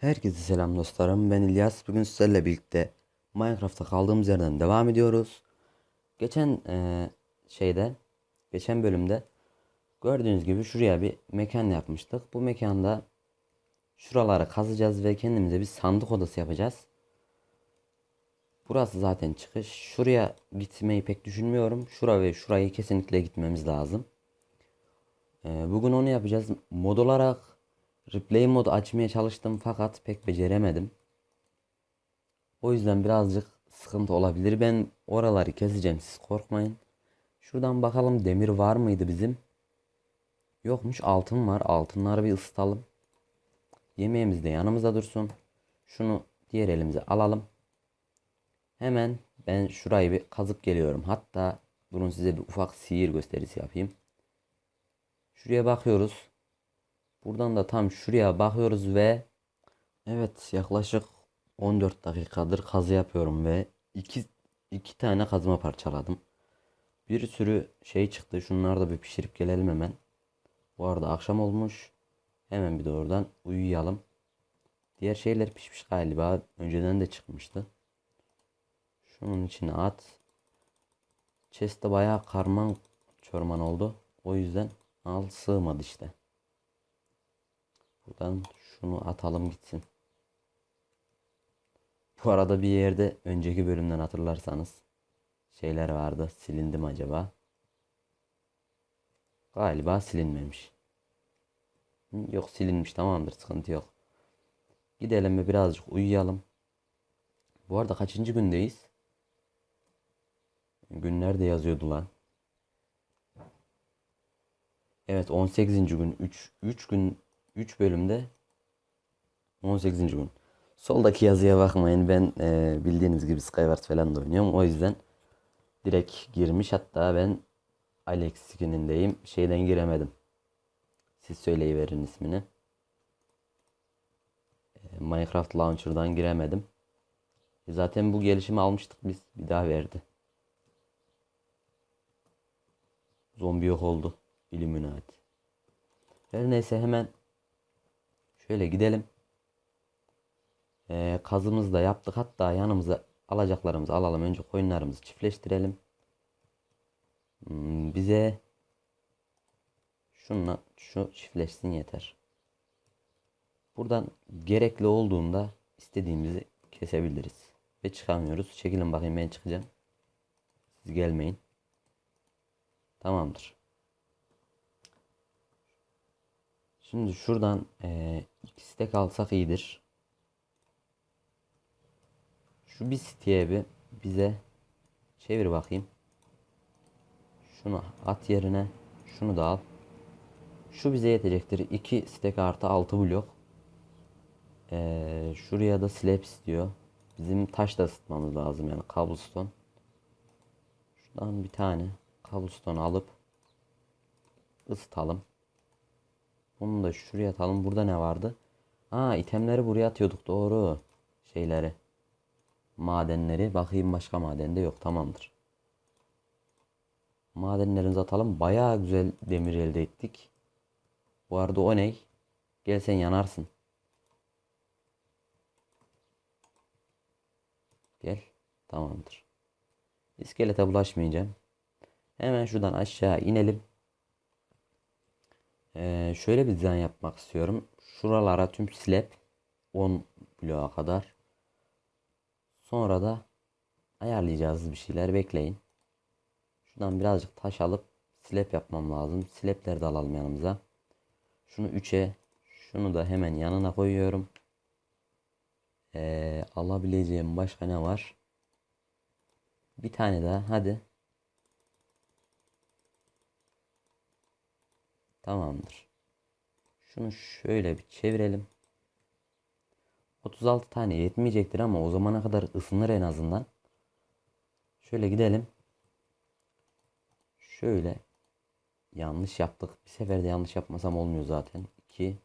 Herkese selam dostlarım. Ben İlyas. Bugün sizlerle birlikte Minecraft'ta kaldığımız yerden devam ediyoruz. Geçen eee, şeyde, geçen bölümde gördüğünüz gibi şuraya bir mekan yapmıştık. Bu mekanda şuraları kazacağız ve kendimize bir sandık odası yapacağız. Burası zaten çıkış. Şuraya gitmeyi pek düşünmüyorum. Şura ve şurayı kesinlikle gitmemiz lazım. Ee, bugün onu yapacağız. Mod olarak replay modu açmaya çalıştım fakat pek beceremedim. O yüzden birazcık sıkıntı olabilir. Ben oraları keseceğim siz korkmayın. Şuradan bakalım demir var mıydı bizim? Yokmuş altın var. Altınları bir ısıtalım. Yemeğimiz de yanımızda dursun. Şunu diğer elimize alalım. Hemen ben şurayı bir kazıp geliyorum. Hatta durun size bir ufak sihir gösterisi yapayım. Şuraya bakıyoruz. Buradan da tam şuraya bakıyoruz ve evet yaklaşık 14 dakikadır kazı yapıyorum ve iki, iki tane kazma parçaladım. Bir sürü şey çıktı. Şunları da bir pişirip gelelim hemen. Bu arada akşam olmuş. Hemen bir de oradan uyuyalım. Diğer şeyler pişmiş galiba. Önceden de çıkmıştı. Şunun içine at. Chest'te bayağı karman çorman oldu. O yüzden al sığmadı işte. Buradan şunu atalım gitsin. Bu arada bir yerde önceki bölümden hatırlarsanız şeyler vardı. Silindi mi acaba? Galiba silinmemiş. Yok silinmiş tamamdır sıkıntı yok. Gidelim ve birazcık uyuyalım. Bu arada kaçıncı gündeyiz? Günler de yazıyordu lan. Evet 18. gün 3 3 gün 3 bölümde 18. gün. Soldaki yazıya bakmayın ben e, bildiğiniz gibi Skyward falan da oynuyorum. O yüzden direkt girmiş hatta ben Alex skinindeyim. Şeyden giremedim. Siz söyleyiverin ismini. E, Minecraft Launcher'dan giremedim. E, zaten bu gelişimi almıştık biz. Bir daha verdi. Zombi yok oldu. Illuminati. Her neyse hemen şöyle gidelim. Ee, kazımızı da yaptık. Hatta yanımıza alacaklarımızı alalım. Önce koyunlarımızı çiftleştirelim. Hmm, bize şunla şu çiftleşsin yeter. Buradan gerekli olduğunda istediğimizi kesebiliriz. Ve çıkamıyoruz. Çekilin bakayım ben çıkacağım. Siz gelmeyin. Tamamdır. Şimdi şuradan eee stek alsak iyidir. Şu bir siteye bir bize çevir bakayım. Şunu at yerine şunu da al. Şu bize yetecektir. 2 stek artı 6 blok. Eee, şuraya da slab istiyor. Bizim taş da ısıtmamız lazım yani cobblestone. Şuradan bir tane cobblestone alıp ısıtalım. Bunu da şuraya atalım. Burada ne vardı? Ha itemleri buraya atıyorduk doğru. Şeyleri. Madenleri. Bakayım başka madende yok. Tamamdır. Madenlerimizi atalım. Bayağı güzel demir elde ettik. Bu arada o ne? Gel sen yanarsın. Gel. Tamamdır. İskelete bulaşmayacağım. Hemen şuradan aşağı inelim. Ee, şöyle bir dizayn yapmak istiyorum. Şuralara tüm slab 10 bloğa kadar. Sonra da ayarlayacağız bir şeyler bekleyin. Şuradan birazcık taş alıp slab yapmam lazım. Slableri de alalım yanımıza. Şunu 3'e şunu da hemen yanına koyuyorum. Ee, alabileceğim başka ne var? Bir tane daha hadi. Tamamdır. Şunu şöyle bir çevirelim. 36 tane yetmeyecektir ama o zamana kadar ısınır en azından. Şöyle gidelim. Şöyle yanlış yaptık. Bir seferde yanlış yapmasam olmuyor zaten. 2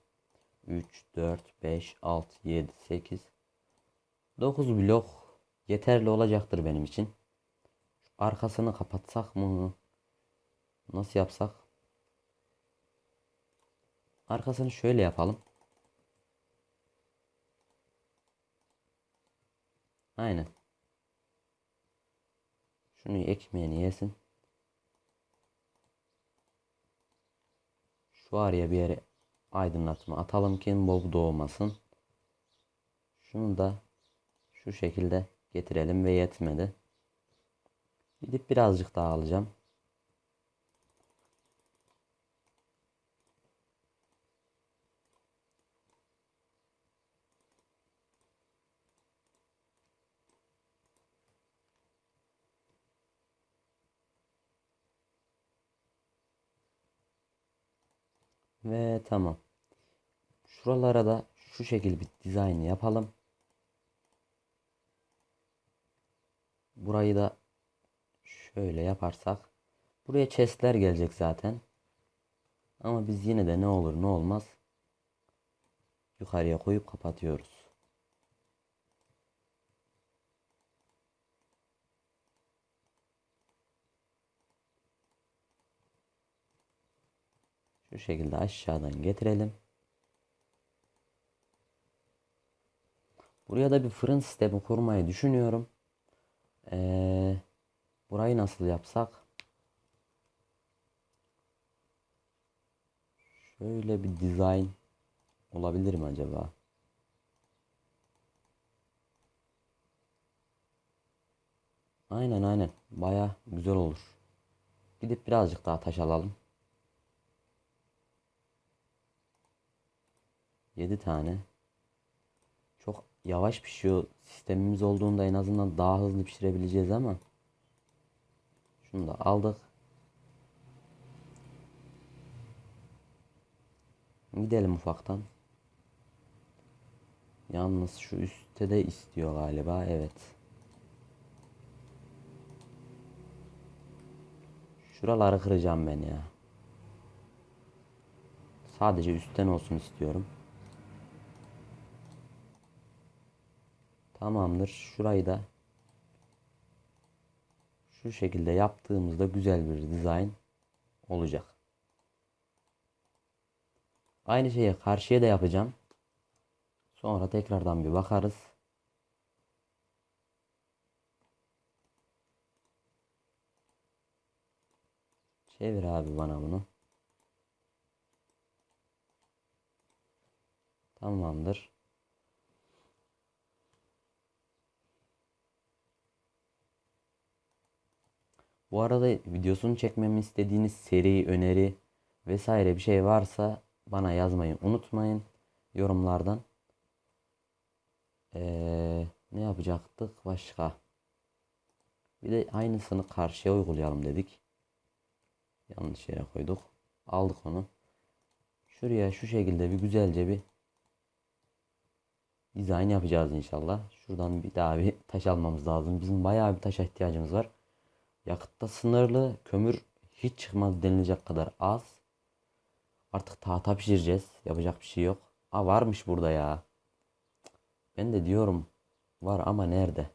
3 4 5 6 7 8 9 blok yeterli olacaktır benim için. Şu arkasını kapatsak mı? Nasıl yapsak? Arkasını şöyle yapalım. Aynen. Şunu ekmeğini yesin. Şu araya bir yere aydınlatma atalım ki bol doğmasın. Şunu da şu şekilde getirelim ve yetmedi. Gidip birazcık daha alacağım. Ve tamam. Şuralara da şu şekil bir dizayn yapalım. Burayı da şöyle yaparsak buraya chestler gelecek zaten. Ama biz yine de ne olur ne olmaz yukarıya koyup kapatıyoruz. Şu şekilde aşağıdan getirelim. Buraya da bir fırın sistemi kurmayı düşünüyorum. Ee, burayı nasıl yapsak? Şöyle bir dizayn olabilir mi acaba? Aynen aynen. Baya güzel olur. Gidip birazcık daha taş alalım. 7 tane. Çok yavaş pişiyor. Sistemimiz olduğunda en azından daha hızlı pişirebileceğiz ama. Şunu da aldık. Gidelim ufaktan. Yalnız şu üstte de istiyor galiba. Evet. Şuraları kıracağım ben ya. Sadece üstten olsun istiyorum. Tamamdır. Şurayı da şu şekilde yaptığımızda güzel bir dizayn olacak. Aynı şeyi karşıya da yapacağım. Sonra tekrardan bir bakarız. Çevir abi bana bunu. Tamamdır. Bu arada videosunu çekmemi istediğiniz seri, öneri vesaire bir şey varsa bana yazmayı unutmayın yorumlardan. Ee, ne yapacaktık başka? Bir de aynısını karşıya uygulayalım dedik. Yanlış yere koyduk. Aldık onu. Şuraya şu şekilde bir güzelce bir dizayn yapacağız inşallah. Şuradan bir daha bir taş almamız lazım. Bizim bayağı bir taşa ihtiyacımız var. Yakıtta sınırlı, kömür hiç çıkmaz denilecek kadar az. Artık tahta pişireceğiz. Yapacak bir şey yok. Aa varmış burada ya. Ben de diyorum var ama nerede?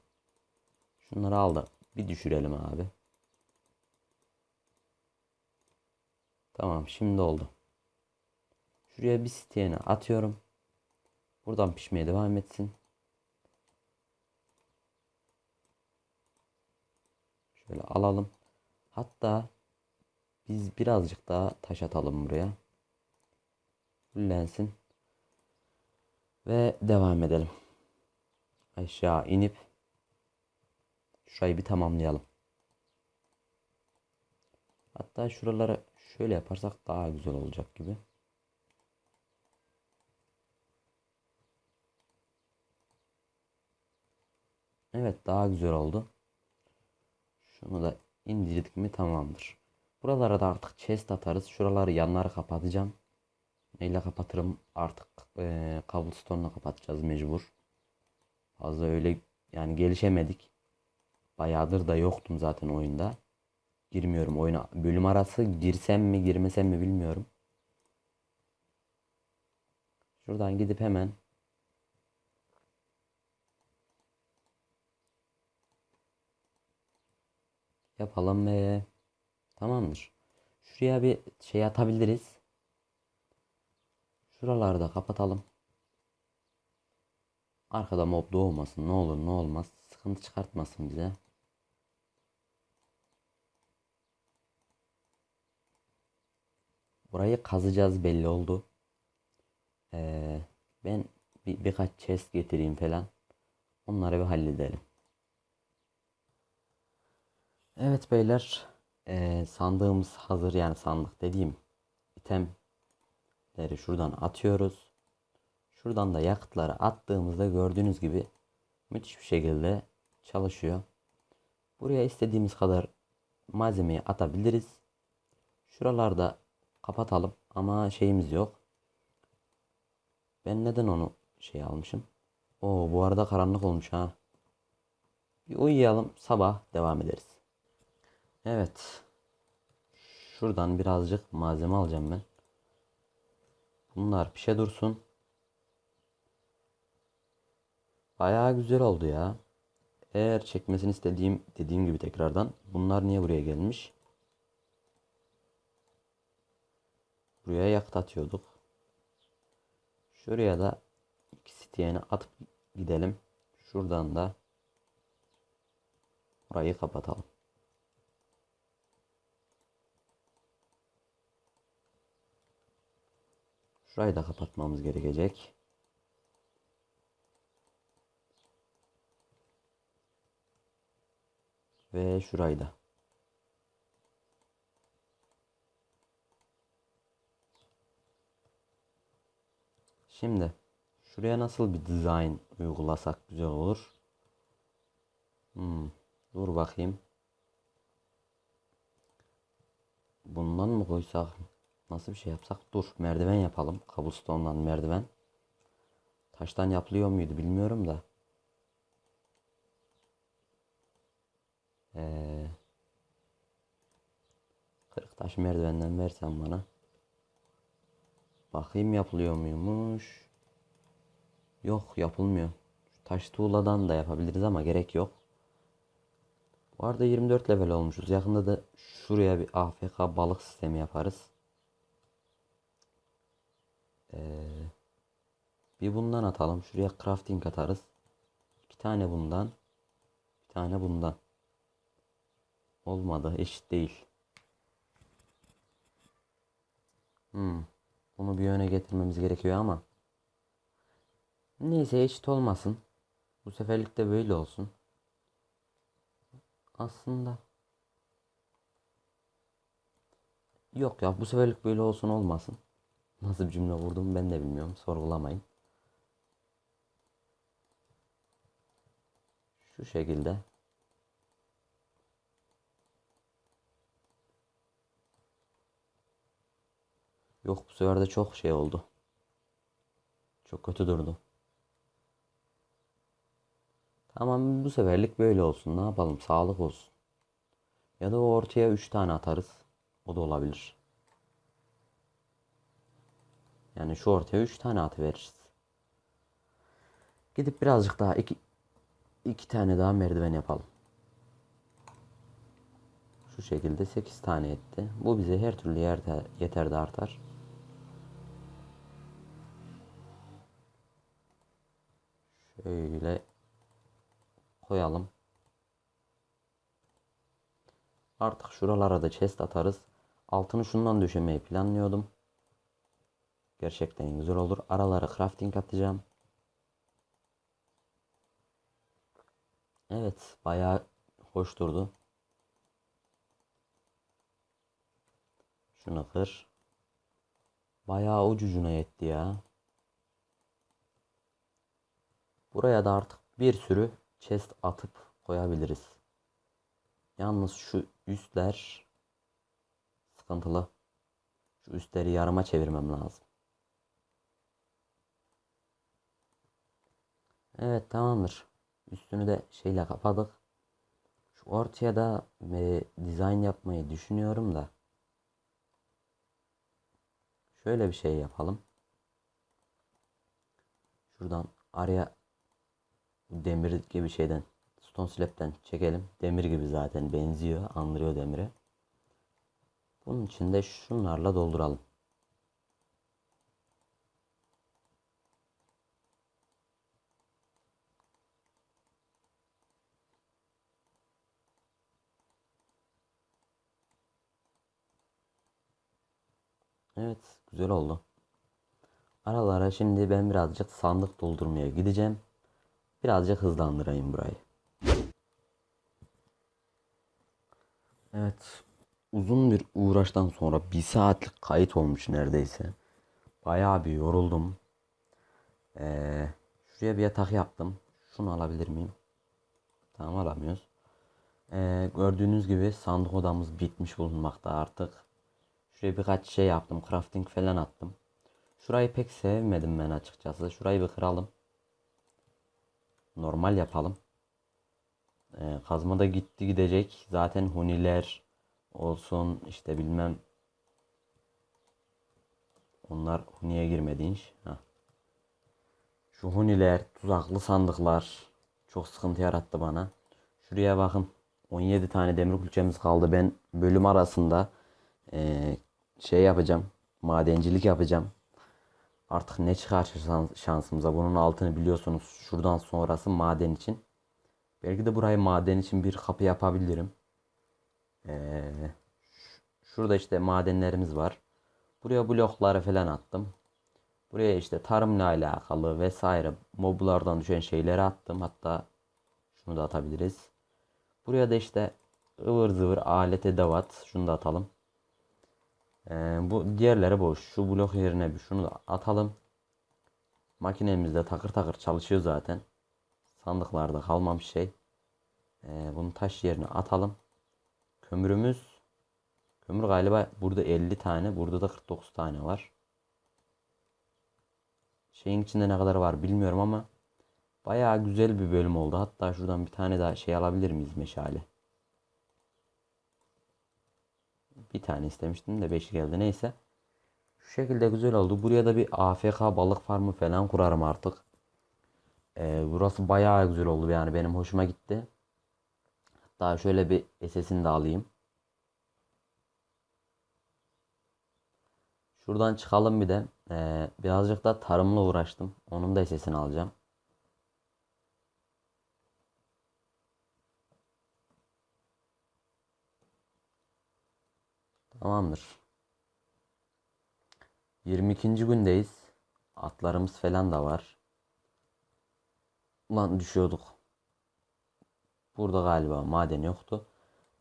Şunları al da bir düşürelim abi. Tamam şimdi oldu. Şuraya bir steyeni atıyorum. Buradan pişmeye devam etsin. Şöyle alalım. Hatta biz birazcık daha taş atalım buraya. Fullensin. Ve devam edelim. Aşağı inip şurayı bir tamamlayalım. Hatta şuraları şöyle yaparsak daha güzel olacak gibi. Evet daha güzel oldu. Şunu da indirdik mi tamamdır. Buralara da artık chest atarız. Şuraları yanları kapatacağım. Neyle kapatırım? Artık e, cobblestone'la kapatacağız mecbur. Fazla öyle yani gelişemedik. Bayağıdır da yoktum zaten oyunda. Girmiyorum oyuna. Bölüm arası girsem mi girmesem mi bilmiyorum. Şuradan gidip hemen yapalım ve tamamdır. Şuraya bir şey atabiliriz. Şuraları da kapatalım. Arkada mob doğmasın. Ne olur ne olmaz. sıkıntı çıkartmasın bize. Burayı kazacağız belli oldu. Ee, ben bir, birkaç chest getireyim falan. Onları bir halledelim. Evet beyler. ee, sandığımız hazır yani sandık dediğim itemleri şuradan atıyoruz. Şuradan da yakıtları attığımızda gördüğünüz gibi müthiş bir şekilde çalışıyor. Buraya istediğimiz kadar malzemeyi atabiliriz. Şuralarda kapatalım ama şeyimiz yok. Ben neden onu şey almışım? Oo bu arada karanlık olmuş ha. Bir uyuyalım sabah devam ederiz. Evet. Şuradan birazcık malzeme alacağım ben. Bunlar pişe dursun. Bayağı güzel oldu ya. Eğer çekmesini istediğim dediğim gibi tekrardan bunlar niye buraya gelmiş? Buraya yakıt atıyorduk. Şuraya da iki stiyeni atıp gidelim. Şuradan da burayı kapatalım. Şurayı da kapatmamız gerekecek. Ve şurayı da. Şimdi şuraya nasıl bir dizayn uygulasak güzel olur. Hmm, dur bakayım. Bundan mı koysak? Nasıl bir şey yapsak? Dur merdiven yapalım. Cobblestone'dan merdiven. Taştan yapılıyor muydu bilmiyorum da. Ee, kırık taş merdivenden versen bana. Bakayım yapılıyor muymuş? Yok yapılmıyor. Şu taş tuğladan da yapabiliriz ama gerek yok. Bu arada 24 level olmuşuz. Yakında da şuraya bir AFK balık sistemi yaparız. Ee, bir bundan atalım. Şuraya crafting atarız. İki tane bundan. Bir tane bundan. Olmadı. Eşit değil. Hmm. Bunu bir yöne getirmemiz gerekiyor ama. Neyse eşit olmasın. Bu seferlik de böyle olsun. Aslında. Yok ya bu seferlik böyle olsun olmasın. Nasıl bir cümle vurdum ben de bilmiyorum. Sorgulamayın. Şu şekilde. Yok bu sefer de çok şey oldu. Çok kötü durdu. Tamam bu seferlik böyle olsun. Ne yapalım? Sağlık olsun. Ya da ortaya 3 tane atarız. O da olabilir. Yani şu ortaya 3 tane atıveririz. Gidip birazcık daha iki, iki tane daha merdiven yapalım. Şu şekilde 8 tane etti. Bu bize her türlü yeter, yeter de artar. Şöyle koyalım. Artık şuralara da chest atarız. Altını şundan döşemeyi planlıyordum. Gerçekten güzel olur. Aralara crafting atacağım. Evet, bayağı hoş durdu. Şunu kır. Bayağı ucucuna yetti ya. Buraya da artık bir sürü chest atıp koyabiliriz. Yalnız şu üstler sıkıntılı. Şu üstleri yarıma çevirmem lazım. Evet tamamdır. Üstünü de şeyle kapadık. Şu ortaya da e, dizayn yapmayı düşünüyorum da. Şöyle bir şey yapalım. Şuradan araya demir gibi şeyden stone slab'den çekelim. Demir gibi zaten benziyor. Andırıyor demire. Bunun için de şunlarla dolduralım. Evet, güzel oldu. Aralara şimdi ben birazcık sandık doldurmaya gideceğim. Birazcık hızlandırayım burayı. Evet, uzun bir uğraştan sonra bir saatlik kayıt olmuş neredeyse. Bayağı bir yoruldum. Ee, şuraya bir yatak yaptım. Şunu alabilir miyim? Tamam alamıyoruz. Ee, gördüğünüz gibi sandık odamız bitmiş bulunmakta artık. Şuraya birkaç şey yaptım. Crafting falan attım. Şurayı pek sevmedim ben açıkçası. Şurayı bir kıralım. Normal yapalım. Ee, kazma da gitti gidecek. Zaten huniler olsun işte bilmem. Onlar huniye girmedi inş. Heh. Şu huniler, tuzaklı sandıklar çok sıkıntı yarattı bana. Şuraya bakın. 17 tane demir külçemiz kaldı. Ben bölüm arasında eee, şey yapacağım. Madencilik yapacağım. Artık ne çıkar şans- şansımıza. Bunun altını biliyorsunuz. Şuradan sonrası maden için. Belki de burayı maden için bir kapı yapabilirim. Eee, ş- şurada işte madenlerimiz var. Buraya blokları falan attım. Buraya işte tarımla alakalı vesaire moblardan düşen şeyleri attım. Hatta şunu da atabiliriz. Buraya da işte ıvır zıvır alet edevat. Şunu da atalım. Ee, bu diğerleri boş. Şu blok yerine bir şunu da atalım. Makinemiz de takır takır çalışıyor zaten. Sandıklarda kalmamış şey. Ee, bunu taş yerine atalım. Kömürümüz. Kömür galiba burada 50 tane. Burada da 49 tane var. Şeyin içinde ne kadar var bilmiyorum ama bayağı güzel bir bölüm oldu. Hatta şuradan bir tane daha şey alabilir miyiz meşale? Bir tane istemiştim de 5 geldi neyse. Şu şekilde güzel oldu. Buraya da bir AFK balık farmı falan kurarım artık. Ee, burası bayağı güzel oldu yani benim hoşuma gitti. Hatta şöyle bir SS'ini de alayım. Şuradan çıkalım bir de. Ee, birazcık da tarımla uğraştım. Onun da SS'ini alacağım. Tamamdır. 22. gündeyiz. Atlarımız falan da var. Ulan düşüyorduk. Burada galiba maden yoktu.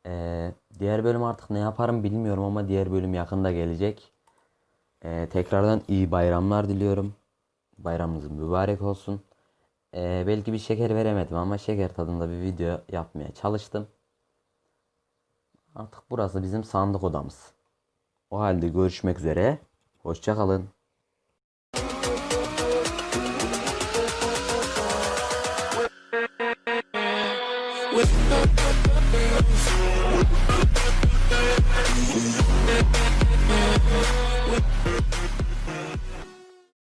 Ee, diğer bölüm artık ne yaparım bilmiyorum ama diğer bölüm yakında gelecek. Ee, tekrardan iyi bayramlar diliyorum. Bayramınız mübarek olsun. Ee, belki bir şeker veremedim ama şeker tadında bir video yapmaya çalıştım. Artık burası bizim sandık odamız. O halde görüşmek üzere. Hoşça kalın.